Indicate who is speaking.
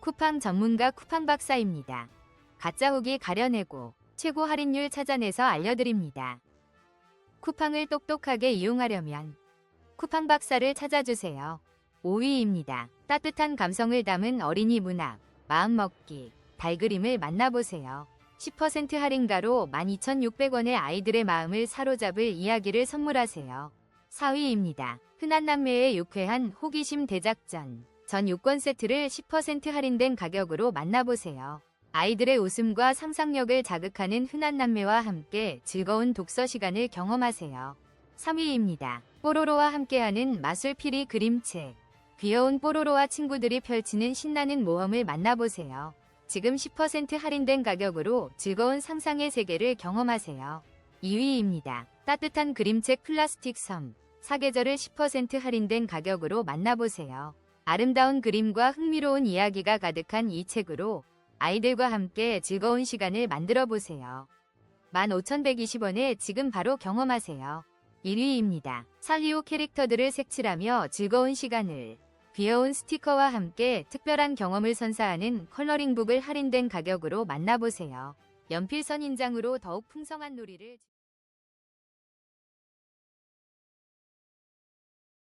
Speaker 1: 쿠팡 전문가 쿠팡 박사입니다. 가짜 후기 가려내고 최고 할인율 찾아내서 알려드립니다. 쿠팡을 똑똑하게 이용하려면 쿠팡 박사를 찾아주세요. 5위입니다. 따뜻한 감성을 담은 어린이 문학, 마음먹기, 달그림을 만나보세요. 10% 할인가로 12,600원의 아이들의 마음을 사로잡을 이야기를 선물하세요. 4위입니다. 흔한 남매의 유쾌한 호기심 대작전. 전 유권 세트를 10% 할인된 가격으로 만나보세요. 아이들의 웃음과 상상력을 자극하는 흔한 남매와 함께 즐거운 독서 시간을 경험하세요. 3위입니다. 뽀로로와 함께하는 마술피리 그림책. 귀여운 뽀로로와 친구들이 펼치는 신나는 모험을 만나보세요. 지금 10% 할인된 가격으로 즐거운 상상의 세계를 경험하세요. 2위입니다. 따뜻한 그림책 플라스틱 섬. 사계절을 10% 할인된 가격으로 만나보세요. 아름다운 그림과 흥미로운 이야기가 가득한 이 책으로 아이들과 함께 즐거운 시간을 만들어 보세요. 15,120원에 지금 바로 경험하세요. 1위입니다. 살리오 캐릭터들을 색칠하며 즐거운 시간을 귀여운 스티커와 함께 특별한 경험을 선사하는 컬러링북을 할인된 가격으로 만나보세요. 연필선 인장으로 더욱 풍성한 놀이를